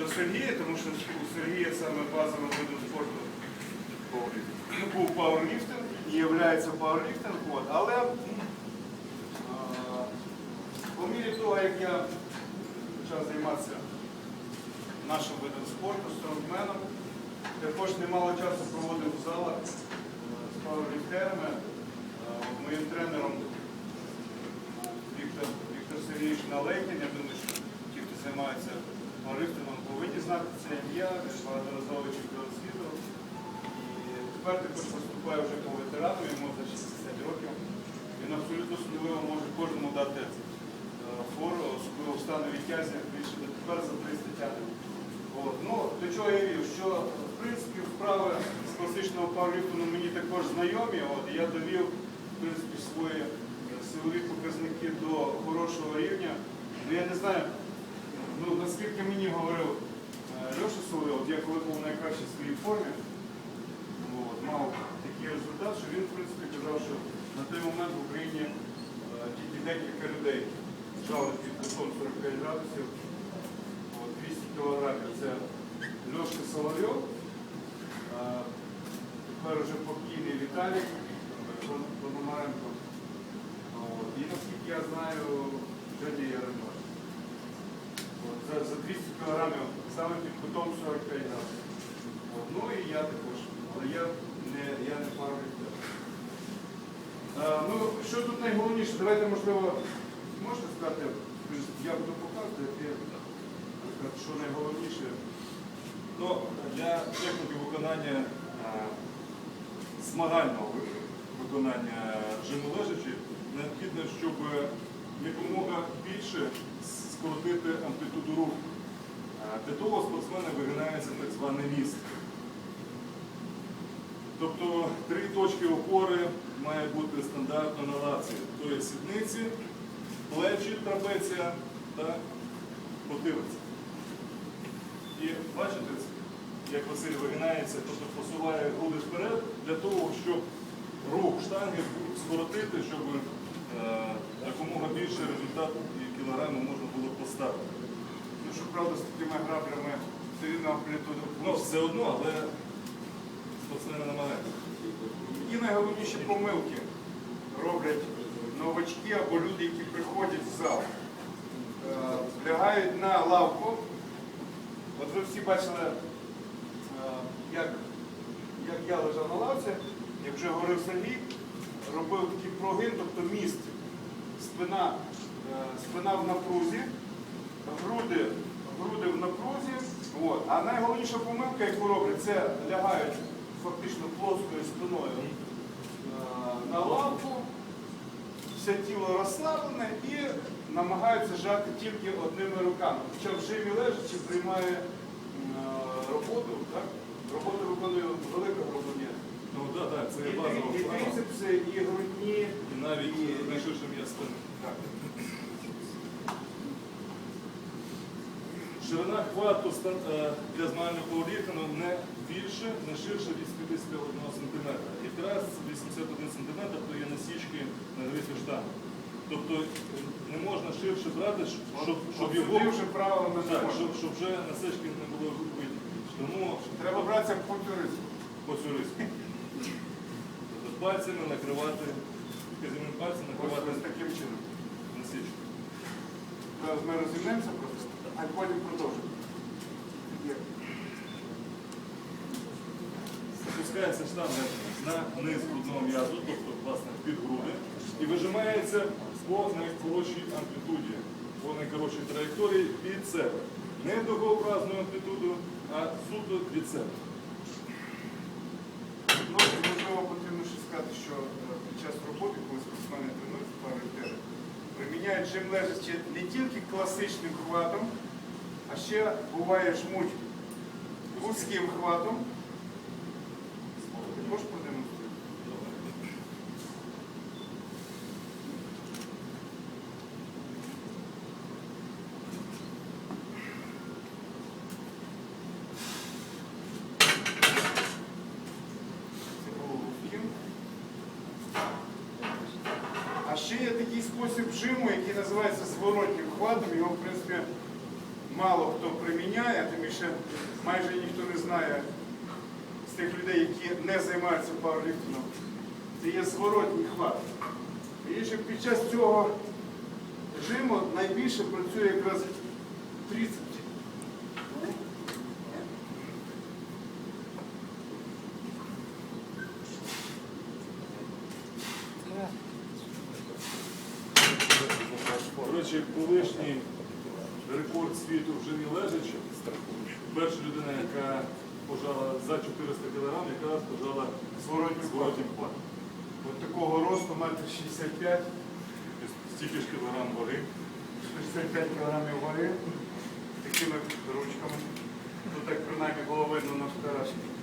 до Сергія, тому що у Сергія саме базовим видом спорту був пауерліфтинг і є пауерліфтинг. От. Але а, по мірі того, як я почав займатися нашим видом спорту, стронгменом, також немало часу проводив в залах е, з пауерліфтерами. Е, Моїм тренером Віктор, Віктор Сергійович Налейкін. Я думаю, що ті, хто займається пауерліфтингом, повинні знати це ім'я, багаторазовий чемпіон світу. І тепер також виступає вже по ветерану, йому за 60 років. Він абсолютно сміливо може кожному дати е, фору, особливо в стану відтязі, більше тепер за 300 тягнень. От. Ну, до чого я вів, що в принципі вправи з класичного пауерліфтингу мені також знайомі. От, я довів в принципі, свої е, силові показники до хорошого рівня. Ну я не знаю, ну, наскільки мені говорив е, Льоша Соловйов, я коли був в найкращій своїй формі, от, мав такий результат, що він в принципі казав, що на той момент в Україні е, тільки декілька людей жали під кутом 45 градусів. От, 200 кілограмів це Льошка Соловйов, а, тепер вже покійний Віталій Пон- Пономаренко. І наскільки я знаю, Жені Яремаш. От, За, за 200 кілограмів саме під кутом 45 градусів. Ну і я також, але я не, я не пару Ну, що тут найголовніше? Давайте, можливо, можете сказати, я буду показувати, що найголовніше. Ну, для техніки виконання е, змагального виконання жиму лежачі необхідно, щоб якомога більше скоротити амплітуду руху. Для того спортсмена вигинається так званий міст. Тобто три точки опори має бути стандартно на лавці. Тобто сідниці, плечі, трапеція та потилиця. І бачите, як Василь вигинається, тобто посуває груди вперед для того, щоб рух штанги скоротити, щоб е, якомога більше результат і кілограми можна було поставити. Ну, що правда, з такими граблями все рівно амплітуду. Ну, все одно, але спортсмени намагаються. І найголовніші помилки роблять новачки або люди, які приходять в зал. Е, Лягають на лавку. От ви всі бачили, е, як, як я лежав на лавці, як вже говорив Сергій, робив такий прогин, тобто міст, спина, е, спина в напрузі, груди, груди в напрузі. От. А найголовніша помилка, яку роблять, це лягають фактично плоскою спиною е, на лавку, все тіло розслаблене і намагаються жати тільки одними руками. Хоча в жимі лежачи приймає е, роботу, так? роботу виконує велика глибиня. Ну так, так, це І, базова трі- і трицепси, і грудні. І навіть найширше спини. Так. Ширина хвату е, для змагального пауерліфтингу не більше, не ширше від 51 см. Якраз 81 см то є насічки на грифі штанги. Тобто е, не можна ширше брати, щоб, щоб, його правилами не так, щоб, щоб вже насички не було видно. Тому Треба братися по туристу. по цю риску. Тобто пальцями накривати, вказівним пальцем накривати Ось таким чином. насічку. Зараз ми розімнемося просто, а потім продовжимо. Є. Опускається штанга на низ грудного м'язу, тобто власне під груди, і вижимається по найкоротшій амплітуді, по найкоротшій траєкторії від себе. Не дугообразну амплітуду, а суто від себе. Ну, можливо, потрібно ще сказати, що е, під час роботи, коли спортсмени тренують паритери, приміняють жим лежачи не тільки класичним хватом, а ще буває жмуть вузьким хватом. Можеш продемонструвати? Це було вузьким. А ще є такий спосіб жиму, який називається зворотнім хватом. Його, в принципі, мало хто приміняє, тим більше майже ніхто не знає з тих людей, які не займаються пауерліфтингом, це є зворотній хват. І ще під час цього жиму найбільше працює якраз трицепс. До речі, колишній рекорд світу в жимі лежачі. Перша людина, яка пожала за 400 кг, яка пожала зворотнім хват. От такого росту, метр 65, Стільки ж кілограм ваги. 65 кілограмів ваги, такими ручками. Тут так принаймні було видно на фотографії.